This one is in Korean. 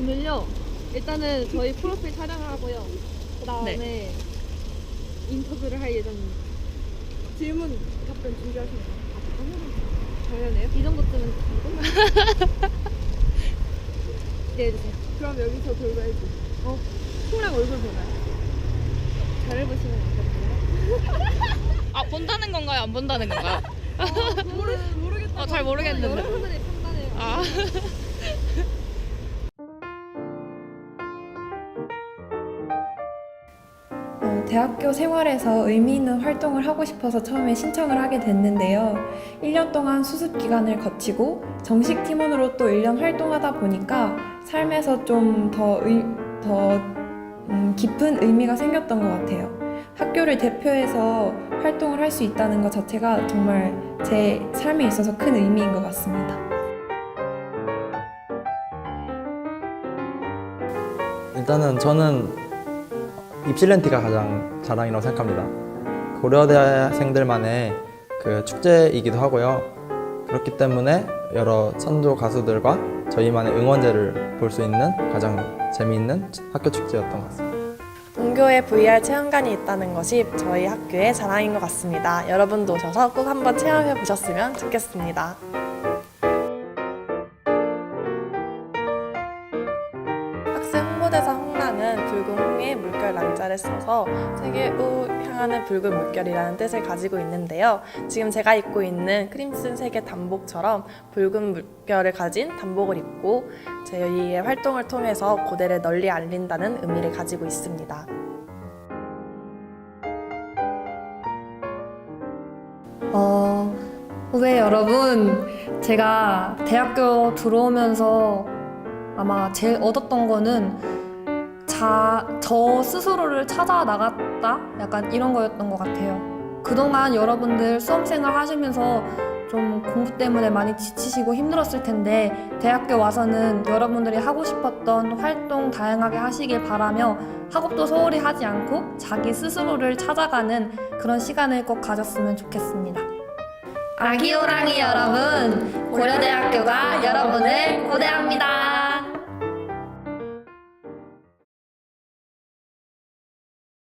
오늘요. 일단은 저희 프로필 촬영을 하고요. 그 다음에 네. 인터뷰를 할 예정입니다. 질문 답변 준비하시나요? 당연해요. 이 정도쯤은 되고. 기대해주세요. 그럼 여기서 해줘. 어, 콩랑 얼굴 보나요? 잘 보시면 안될까요? 아 본다는 건가요? 안 본다는 건가요? 모르, 모르겠다. 어, 잘 모르겠는데. 여러분들이 판단해요. 대학교 생활에서 의미 있는 활동을 하고 싶어서 처음에 신청을 하게 됐는데요. 1년 동안 수습 기간을 거치고 정식 팀원으로 또 1년 활동하다 보니까 삶에서 좀더 더 음, 깊은 의미가 생겼던 것 같아요. 학교를 대표해서 활동을 할 수 있다는 것 자체가 정말 제 삶에 있어서 큰 의미인 것 같습니다. 일단은 저는 입실렌티가 가장 자랑이라고 생각합니다. 고려대생들만의 그 축제이기도 하고요. 그렇기 때문에 여러 선조 가수들과 저희만의 응원제를 볼 수 있는 가장 재미있는 학교 축제였던 것 같습니다. 본교에 VR 체험관이 있다는 것이 저희 학교의 자랑인 것 같습니다. 여러분도 오셔서 꼭 한번 체험해 보셨으면 좋겠습니다. 학생 홍보대사 홍랑은 물결 랑자를 써서 세계우 향하는 붉은 물결이라는 뜻을 가지고 있는데요. 지금 제가 입고 있는 크림슨 색의 단복처럼 붉은 물결을 가진 단복을 입고 저희의 활동을 통해서 고대를 널리 알린다는 의미를 가지고 있습니다. 어, 후배 여러분, 제가 대학교 들어오면서 아마 제일 얻었던 거는 자, 저 스스로를 찾아 나갔다? 약간 이런 거였던 것 같아요. 그동안 여러분들 수험생활 하시면서 좀 공부 때문에 많이 지치시고 힘들었을 텐데 대학교 와서는 여러분들이 하고 싶었던 활동 다양하게 하시길 바라며 학업도 소홀히 하지 않고 자기 스스로를 찾아가는 그런 시간을 꼭 가졌으면 좋겠습니다. 아기 호랑이 여러분, 고려대학교가 여러분을 고대합니다.